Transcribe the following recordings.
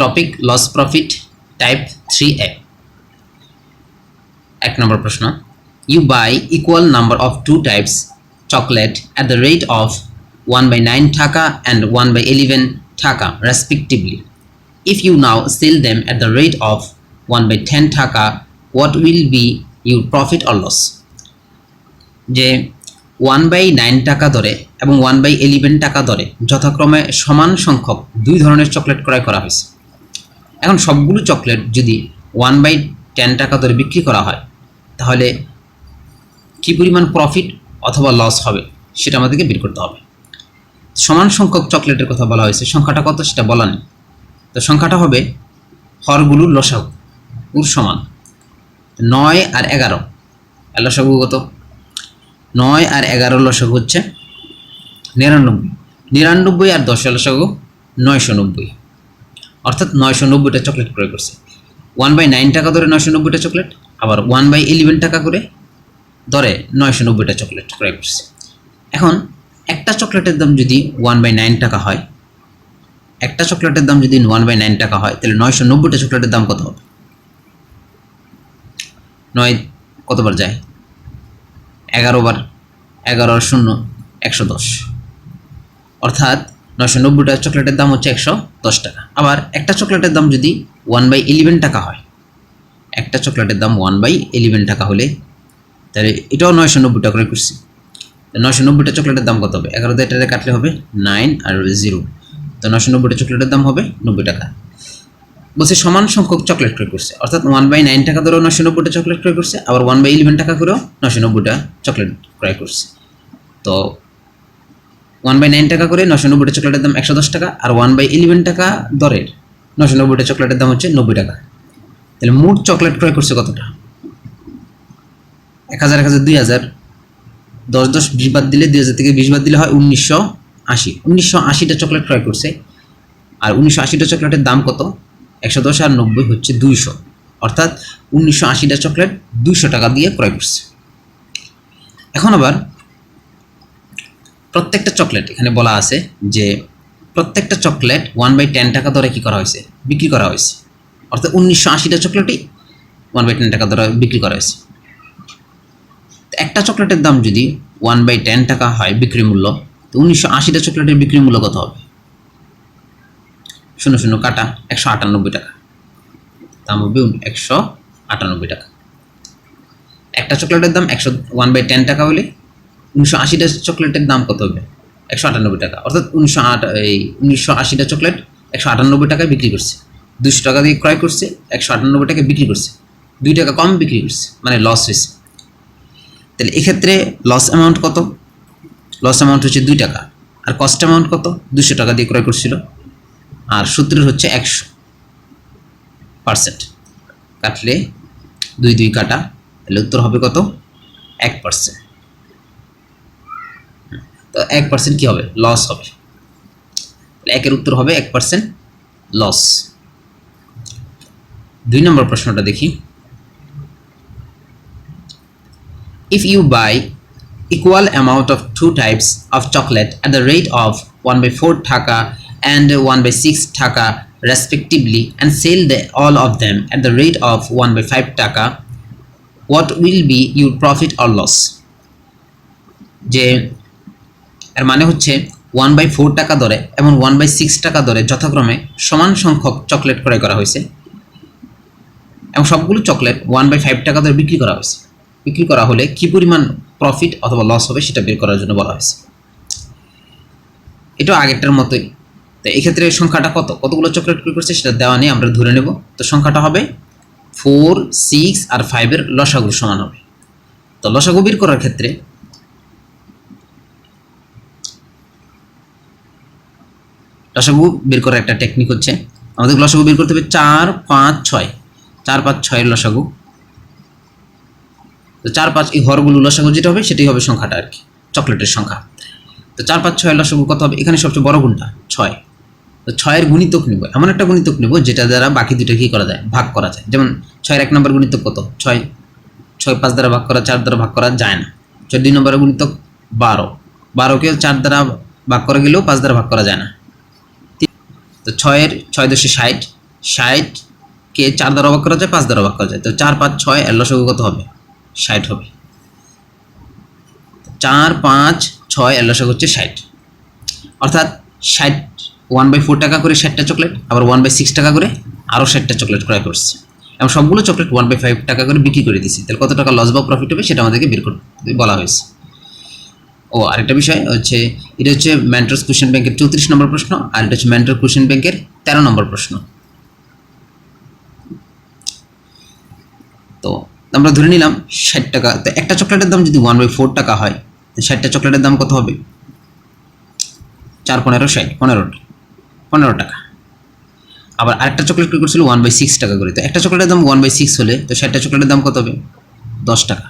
Topic loss profit type three এ এক নম্বর প্রশ্ন। You buy equal number of two types chocolate at the rate of one by nine টাকা and one by eleven টাকা respectively if you now sell them at the rate of 1 by 10 টাকা what will be your profit or loss? যে one by nine টাকা দরে এবং one by eleven টাকা দরে যথাক্রমে সমান সংখ্যক দুই ধরনের চকলেট ক্রয় করা হয়েছে। এখন সবগুলো চকলেট যদি ওয়ান বাই টেন টাকা দরে বিক্রি করা হয়, তাহলে কী পরিমাণ প্রফিট অথবা লস হবে সেটা আমাদেরকে বের করতে হবে। সমান সংখ্যক চকলেটের কথা বলা হয়েছে, সংখ্যাটা কত সেটা বলা নেই। তো সংখ্যাটা হবে হরগুলোর লসাগু, উর সমান নয় আর এগারো। লসাগু কত? নয় আর এগারো লসাগু হচ্ছে নিরানব্বই। নিরানব্বই আর দশের লসাগু নয়শো নব্বই। অর্থাৎ নয়শো নব্বইটা চকলেট ক্রয় করছে। ওয়ান বাই নাইন টাকা ধরে নয়শো নব্বইটা চকলেট আবার ওয়ান বাই ইলেভেন টাকা করে ধরে নয়শো নব্বইটা চকলেট ক্রয় করছে। এখন, একটা চকলেটের দাম যদি ওয়ান বাই নাইন টাকা হয়, একটা চকলেটের দাম যদি ওয়ান বাই নাইন টাকা হয়, তাহলে নয়শো নব্বইটা চকলেটের দাম কত হবে? নয় কতবার যায়? এগারো বার, এগারো শূন্য, একশো দশ। অর্থাৎ নয়শো নব্বইটা চকলেটের দাম হচ্ছে একশো দশ টাকা। আবার একটা চকলেটের দাম যদি ওয়ান বাই ইলেভেন টাকা হয়, একটা চকলেটের দাম ওয়ান বাই ইলেভেন টাকা হলে, তাহলে এটাও নয়শো নব্বই টাকা করে করছি। নয়শো নব্বইটা চকলেটের দাম কত হবে? এগারো দিয়ে কাটলে হবে নাইন আর জিরো তো নশো নব্বইটা চকলেটের দাম হবে নব্বই টাকা। বলছে সমান সংখ্যক চকলেট ক্রয় করছে। অর্থাৎ ওয়ান বাই নাইন টাকা ধরেও নশো নব্বইটা চকলেট ক্রয় করছে, আবার ওয়ান বাই ইলেভেন টাকা করেও নশো নব্বইটা চকলেট ক্রয় করছে। তো ওয়ান বাই নাইন টাকা করে নশো নব্বইটা চকলেটের দাম একশো দশ টাকা আর ওয়ান বাই ইলেভেন টাকা দরের নশো নব্বইটা চকলেটের দাম হচ্ছে নব্বই টাকা। তাহলে মোট চকলেট ক্রয় করছে কতটা? এক হাজার এক হাজার, দুই হাজার। দশ দশ, বিশ বাদ দিলে দুই হাজার থেকে বিশ বাদ দিলে হয় উনিশশো আশি। উনিশশো আশিটা চকলেট ক্রয় করছে। আর উনিশশো আশিটা চকলেটের দাম কত? একশো দশ আর নব্বই হচ্ছে দুইশো। অর্থাৎ উনিশশো আশিটা চকলেট দুইশো টাকা দিয়ে ক্রয় করছে। এখন আবার প্রত্যেকটা চকলেট, এখানে বলা আছে যে প্রত্যেকটা চকলেট ওয়ান বাই টেন টাকা দরে কী করা হয়েছে? বিক্রি করা হয়েছে। অর্থাৎ উনিশশো আশিটা চকলেটই ওয়ান বাই টেন টাকা দরে বিক্রি করা হয়েছে। একটা চকলেটের দাম যদি ওয়ান বাই টেন টাকা হয় বিক্রি মূল্য, তো উনিশশো আশিটা চকলেটের বিক্রি মূল্য কত হবে? শূন্য শূন্য কাটা, একশো আটানব্বই টাকা। দাম হবে একশো আটানব্বই টাকা। একটা চকলেটের দাম একশো ওয়ান বাই টেন টাকা হলে উনিশশো আশিটা চকলেটের দাম কত হবে? একশো আটানব্বই টাকা। অর্থাৎ উনিশশো আট, এই উনিশশো আশিটা চকলেট একশো আটানব্বই টাকায় বিক্রি করছে। দুশো টাকা দিয়ে ক্রয় করছে, একশো আটানব্বই টাকায় বিক্রি করছে। দুই টাকা কম বিক্রি করছে মানে লস হয়েছে। তাহলে এক্ষেত্রে লস অ্যামাউন্ট কত? লস অ্যামাউন্ট হচ্ছে দুই টাকা। আর কস্ট অ্যামাউন্ট কত? দুশো টাকা দিয়ে ক্রয় করছিল। আর সূত্রের হচ্ছে একশো পার্সেন্ট। কাটলে দুই দুই কাটা, তাহলে উত্তর হবে কত? এক পার্সেন্ট। তো এক পার্সেন্ট কী হবে লস হবে একের উত্তর হবে এক পার্সেন্ট লস দুই নম্বর প্রশ্নটা দেখি if you buy equal amount of two types of chocolate at the rate of 1 by 4 taka and 1 by 6 taka respectively and sell the, all of them at the rate of 1 by 5 taka what will be your profit or loss যে এর মানে হচ্ছে one by four টাকা দরে এবং one by six টাকা দরে যথাক্রমে সমান সংখ্যক চকলেট ক্রয় করা হয়েছে। এবং সবগুলো চকলেট ওয়ান বাই ফাইভ টাকা দরে বিক্রি করা হয়েছে। বিক্রি করা হলে কি পরিমাণ প্রফিট অথবা লস হবে সেটা বের করার জন্য বলা হয়েছে। এটা আগেরটার মতোই। তো এক্ষেত্রে সংখ্যাটা কত? কতগুলো চকলেট ক্রয় করছে সেটা দেওয়া নিয়ে আমরা ধরে নেব। তো সংখ্যাটা হবে ফোর সিক্স আর ফাইভের লসাগুর সমান হবে। তো লসাগু বের করার ক্ষেত্রে লসাগু বের করার একটা টেকনিক হচ্ছে। আমাদের লসাগু বের করতে হবে চার, পাঁচ, ছয়। চার, পাঁচ, ছয়ের লসাগু। তো চার, পাঁচ এই হরগুলো লসাগু যেটা হবে, সেটাই হবে সংখ্যাটা আর কি, চকলেটের সংখ্যা। তো চার, পাঁচ, ছয়ের লসাগু কত হবে? এখানে সবচেয়ে বড় গুণটা, ছয়। তো ছয়ের গুণিতক নেব, এমন একটা গুণিতক নেব, যেটা দ্বারা বাকি দুটো কী করা যায়? ভাগ করা যায়। যেমন ছয়ের এক নম্বর গুণিতক কত? ছয় ছয় পাঁচ দ্বারা ভাগ করা, চার দ্বারা ভাগ করা যায় না। ছয় দুই নম্বরের গুণিতক বারো। বারোকে চার দ্বারা ভাগ করা গেলেও পাঁচ দ্বারা ভাগ করা যায় না। তো ছয়ের, ছয় দশে ষাট ষাটকে চার দ্বারা অবাক করা যায়, পাঁচ দ্বারা অবাক করা যায়। তো চার, পাঁচ, ছয়, এর লসাগু কত হবে? ষাট হবে। চার, পাঁচ, ছয়, এর লসাগু হচ্ছে ষাট। অর্থাৎ ষাট ওয়ান বাই ফোর টাকা করে ষাটটা চকলেট আবার ওয়ান বাই সিক্স টাকা করে আরও ষাটটা চকলেট ক্রয় করছে। এবং সবগুলো চকলেট ওয়ান বাই ফাইভ টাকা করে বিক্রি করে দিচ্ছে তাহলে কত টাকা লস বা প্রফিট হবে সেটা আমাদেরকে বের করতে বলা হয়েছে। ও, আরেকটা বিষয় হচ্ছে, এটা হচ্ছে ম্যান্টার্স কোশ্চেন ব্যাংকের চৌত্রিশ নম্বর প্রশ্ন, আর এটা হচ্ছে ম্যান্টার কোশ্চেন ব্যাংকের তেরো নম্বর প্রশ্ন। তো, আমরা ধরে নিলাম ষাট টাকা, তো একটা চকলেটের দাম যদি ওয়ান বাই ফোর টাকা হয়, তো ষাটটা চকলেটের দাম কত হবে? চার পনেরো ষাট, পনেরো পনেরো টাকা। আবার আরেকটা চকলেট করছিল ওয়ান বাই সিক্স টাকা করে, তো একটা চকলেটের দাম ওয়ান বাই সিক্স হলে, তো ষাটটা চকলেটের দাম কত হবে? দশ টাকা।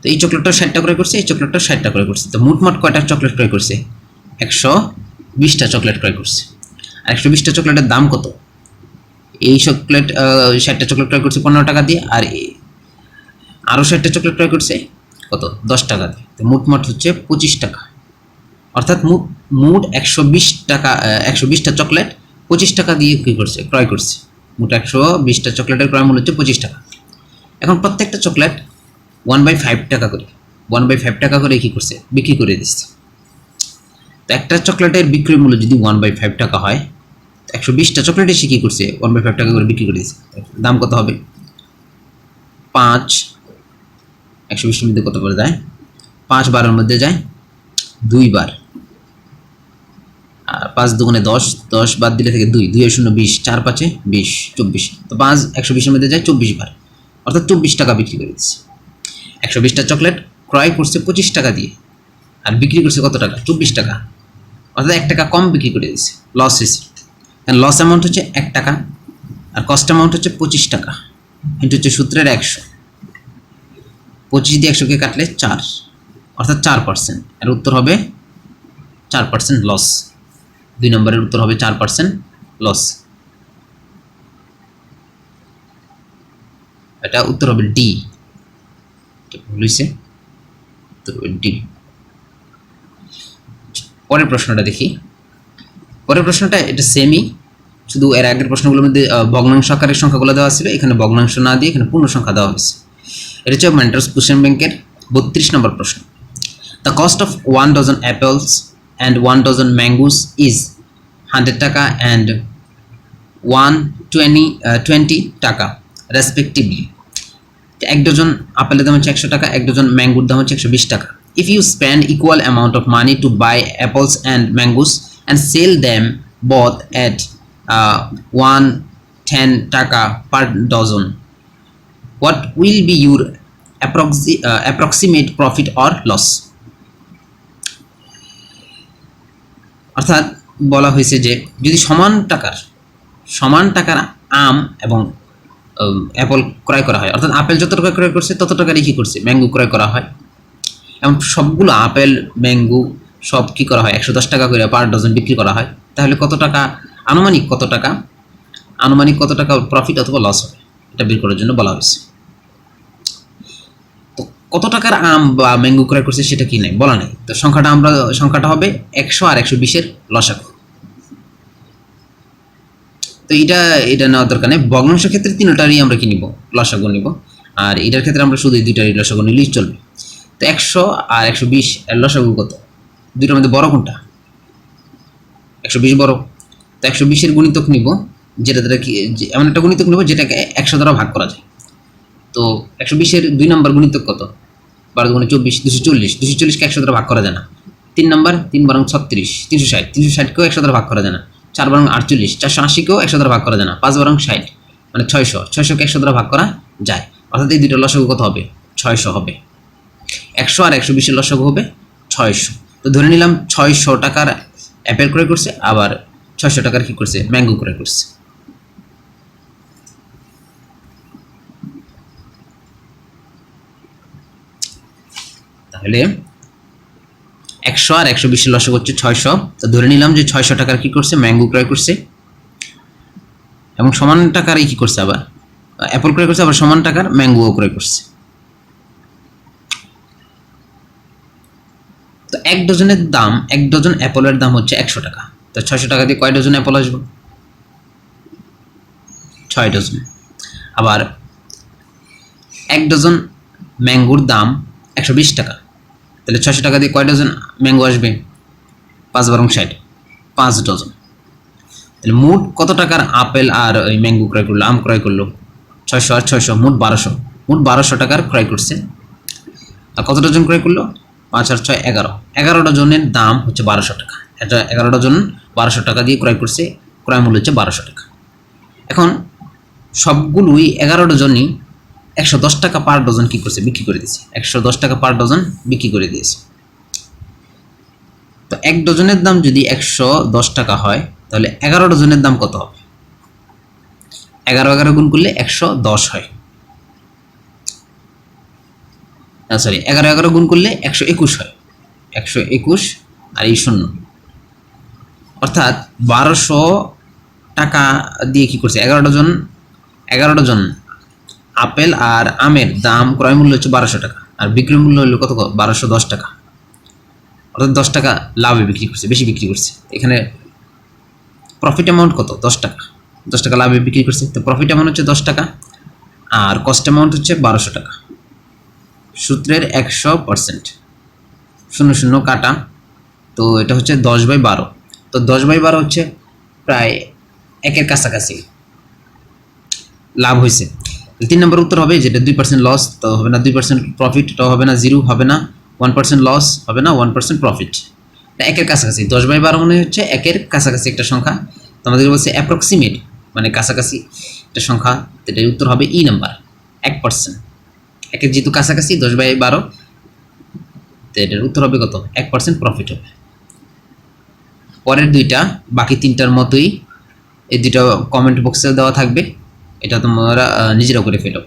তো এই চকলেটটা ষাটটা ক্রয় করছে, এই চকলেটটা ষাটটা ক্রয় করছে। তো মোটমাট কয়টা চকলেট ক্রয় করছে? একশো বিশটা চকলেট ক্রয় করছে। আর একশো বিশটা চকলেটের দাম কত? এই চকলেট ষাটটা চকলেট ক্রয় করছে পনেরো টাকা দিয়ে, আর আরও ষাটটা চকলেট ক্রয় করছে কত? দশ টাকা দিয়ে। তো মোটমাট হচ্ছে পঁচিশ টাকা। অর্থাৎ মোট একশো বিশ টাকা একশো বিশটা চকলেট পঁচিশ টাকা দিয়ে কী করছে? ক্রয় করছে। মোট একশো বিশটা চকলেটের ক্রয় মূল্য হচ্ছে পঁচিশ টাকা। এখন প্রত্যেকটা চকলেট ওয়ান বাই ফাইভ টাকা করে। ওয়ান বাই ফাইভ টাকা করে কী করছে? বিক্রি করে দিচ্ছে। তো একটা চকলেটের বিক্রয় মূল্য যদি ওয়ান বাই ফাইভ টাকা হয় একশো বিশটা চকলেট এসে কী করছে? ওয়ান বাই ফাইভ টাকা করে বিক্রি করে দিচ্ছে। দাম কত হবে? পাঁচ, একশো বিশের মধ্যে কত করে যায়? পাঁচ বারের মধ্যে যায় দুইবার আর পাঁচ দুগুণে দশ দশ বাদ দিলে থেকে দুই। দুই শূন্য বিশ, চার পাঁচে বিশ, চব্বিশ। তো পাঁচ একশো বিশের মধ্যে যায় চব্বিশ বার। অর্থাৎ চব্বিশ টাকা বিক্রি করে দিচ্ছে। একশো বিশটা চকলেট ক্রয় করছে পঁচিশ টাকা দিয়ে। আর বিক্রি করছে কত টাকা? চব্বিশ টাকা। অর্থাৎ এক টাকা কম বিক্রি করে দিয়েছে লস হয়েছে। লস অ্যামাউন্ট হচ্ছে এক টাকা, আর কস্ট অ্যামাউন্ট হচ্ছে পঁচিশ টাকা। কিন্তু হচ্ছে সূত্রের একশো। পঁচিশ দিয়ে একশোকে কাটলে চার, অর্থাৎ চার পার্সেন্ট এর উত্তর হবে চার পার্সেন্ট লস দুই নম্বরের উত্তর হবে চার পার্সেন্ট লস এটা উত্তর হবে ডি ভুল হয়েছে উত্তর ডি। পরের প্রশ্নটা দেখি। পরের প্রশ্নটা এটা সেমই শুধু এর আগের প্রশ্নগুলোর মধ্যে ভগ্নাংশ আকারের সংখ্যাগুলো দেওয়া ছিল এখানে ভগ্নাংশ না দিয়ে এখানে পূর্ণ সংখ্যা দেওয়া হয়েছে। এটা হচ্ছে মেন্টার্স কোশ্চেন ব্যাংকের বত্রিশ নম্বর প্রশ্ন। The cost of one dozen apples and one dozen mangoes is hundred taka and one twenty twenty taka respectively এক ডজন আপেলের দাম হচ্ছে একশো টাকা, এক ডজন ম্যাঙ্গোর দাম হচ্ছে একশো বিশ টাকা। If you spend equal amount of money to buy apples and mangoes and sell them both at one ten টাকা per dozen what will be your approxi approximate profit or loss অর্থাৎ বলা হয়েছে যে, যদি সমান টাকার সমান টাকার আম এবং অ্যাপল ক্রয় করা হয়। অর্থাৎ আপেল যত টাকা ক্রয় করছে তত টাকারই কী করছে? ম্যাঙ্গো ক্রয় করা হয়। এবং সবগুলো আপেল ম্যাঙ্গো সব কী করা হয়? একশো দশ টাকা করে পার ডজন বিক্রি করা হয়। তাহলে কত টাকা? আনুমানিক কত টাকা? আনুমানিক কত টাকা প্রফিট অথবা লস হবে এটা বের করার জন্য বলা হয়েছে। তো কত টাকার আম বা ম্যাঙ্গো ক্রয় করছে সেটা কি নাই? বলা নেই। তো সংখ্যাটা আমরা, সংখ্যাটা হবে একশো আর একশো বিশের লসাগু। তো এটা এটা নেওয়ার দরকার নেই। ভগ্নাংশ ক্ষেত্রে তিনটারই আমরা কি নিব? লসাগু নিব। আর এটার ক্ষেত্রে আমরা শুধু দুইটারই লসাগু নিলেই চলবে। তো একশো আর একশো বিশ লসাগু কত? দুইটার মধ্যে বড় কোনটা? একশো বিশ বড়। তো একশো বিশের গুণিতক নিব, যেটা দ্বারা কি এমন একটা গুণিতক নিব যেটাকে একশো দ্বারা ভাগ করা যায়। তো একশো বিশের দুই নম্বর গুণিতক কত? বারো দুগুণে চব্বিশ, দুশো চল্লিশ। দুশো চল্লিশকে একশো দ্বারা ভাগ করা যায় না। তিন নম্বর, তিন বারং ছত্রিশ, তিনশো ষাট। তিনশো ষাটকেও একশো দ্বারা ভাগ করা যায় না। চার বারং আটচল্লিশ, চারশো আশিকেও একশো দ্বারা ভাগ করা যায় না, পাঁচ বরং ষাট মানে ছয়শো, ছয়শোকে একশো দ্বারা ভাগ করা যায়। অর্থাৎ এই দুটো লসাগু কত হবে? ছয়শো হবে। একশো আর একশো বিশের লসাগু হবে ছয়শো। তো ধরে নিলাম ছয়শো টাকার অ্যাপেল ক্রয় করছে, আবার ছয়শো টাকার কী করছে? ম্যাঙ্গো ক্রয় করছে। তাহলে একশো আর একশো বিশের লসক হচ্ছে ছয়শো। তো ধরে নিলাম যে ছয়শো টাকার কী করছে? ম্যাঙ্গো ক্রয় করছে। এবং সমান টাকার কি করছে আবার? অ্যাপল ক্রয় করছে, আবার সমান টাকার ম্যাঙ্গো ক্রয় করছে। তো এক ডজনের দাম, এক ডজন অ্যাপলের দাম হচ্ছে একশো টাকা। তো ছয়শো টাকা দিয়ে কয় ডজন অ্যাপল আসবে? ছয় ডজন। আবার এক ডজন ম্যাঙ্গোর দাম একশো বিশ টাকা। তাহলে ছশো টাকা দিয়ে কয় ডজন ম্যাঙ্গো আসবে? পাঁচ বারং ষাট। পাঁচ ডজন। তাহলে মোট কত টাকার আপেল আর ওই ম্যাঙ্গো ক্রয় করল? আম ক্রয় করল? ছয়শো আর ছয়শো, মোট বারোশো। মোট বারোশো টাকার ক্রয় করছে। আর কত ডজন ক্রয় করল? পাঁচ আর ছয়, এগারো। এগারো ডজনের দাম হচ্ছে বারোশো টাকা। এটা এগারো ডজন বারোশো টাকা দিয়ে ক্রয় করছে। ক্রয় মূল্য হচ্ছে বারোশো টাকা। এখন সবগুলোই এগারো ডজনই একশো দশ টাকা পার ডজন কি করছে? বিক্রি করে দিয়েছে একশো দশ টাকা পার ডজন বিক্রি করে দিয়েছে। তো এক ডজনের দাম যদি একশো দশ টাকা হয়, তাহলে এগারো ডজনের দাম কত হবে? এগারো এগারো গুণ করলে একশো দশ হয়। সরি এগারো এগারো গুণ করলে একশো একুশ হয়। একশো একুশ আর এই শূন্য। অর্থাৎ বারোশো টাকা দিয়ে কি করছে? এগারো ডজন এগারো ডজন আপেল আর আমের দাম ক্রয় মূল্য হচ্ছে বারোশো টাকা, আর বিক্রয় মূল্য হলো কত? বারোশো দশ টাকা। অর্থাৎ দশ টাকা লাভে বিক্রি করছে, বেশি বিক্রি করছে। এখানে প্রফিট অ্যামাউন্ট কত? দশ টাকা। দশ টাকা লাভে বিক্রি করছে। তো প্রফিট অ্যামাউন্ট হচ্ছে দশ টাকা, আর কস্ট অ্যামাউন্ট হচ্ছে বারোশো টাকা। সূত্রের একশো পার্সেন্ট শূন্য শূন্য কাটা। তো এটা হচ্ছে দশ বাই বারো। তো দশ বাই বারো হচ্ছে প্রায় একের কাছাকাছি লাভ হয়েছে। তিন নম্বর উত্তর হবে যেটা দুই পার্সেন্ট লস তো হবে না দুই পার্সেন্ট প্রফিট তো হবে না জিরো হবে না ওয়ান পার্সেন্ট লস হবে না ওয়ান পার্সেন্ট প্রফিট একের কাছাকাছি, দশ বাই বারো মানে হচ্ছে একের কাছাকাছি একটা সংখ্যা। তো আমাদের বলছে অ্যাপ্রক্সিমেট মানে কাছাকাছি একটা সংখ্যা এটার উত্তর হবে ই নাম্বার এক পার্সেন্ট একের যেহেতু কাছাকাছি, দশ বাই বারো, তো এটার উত্তর হবে কত? এক পার্সেন্ট প্রফিট হবে। পরের দুইটা, বাকি তিনটার মতোই, এই দুটো কমেন্ট বক্সে দেওয়া থাকবে। এটা তোমরা নিজেরাও নিজেরা করে ফেলো।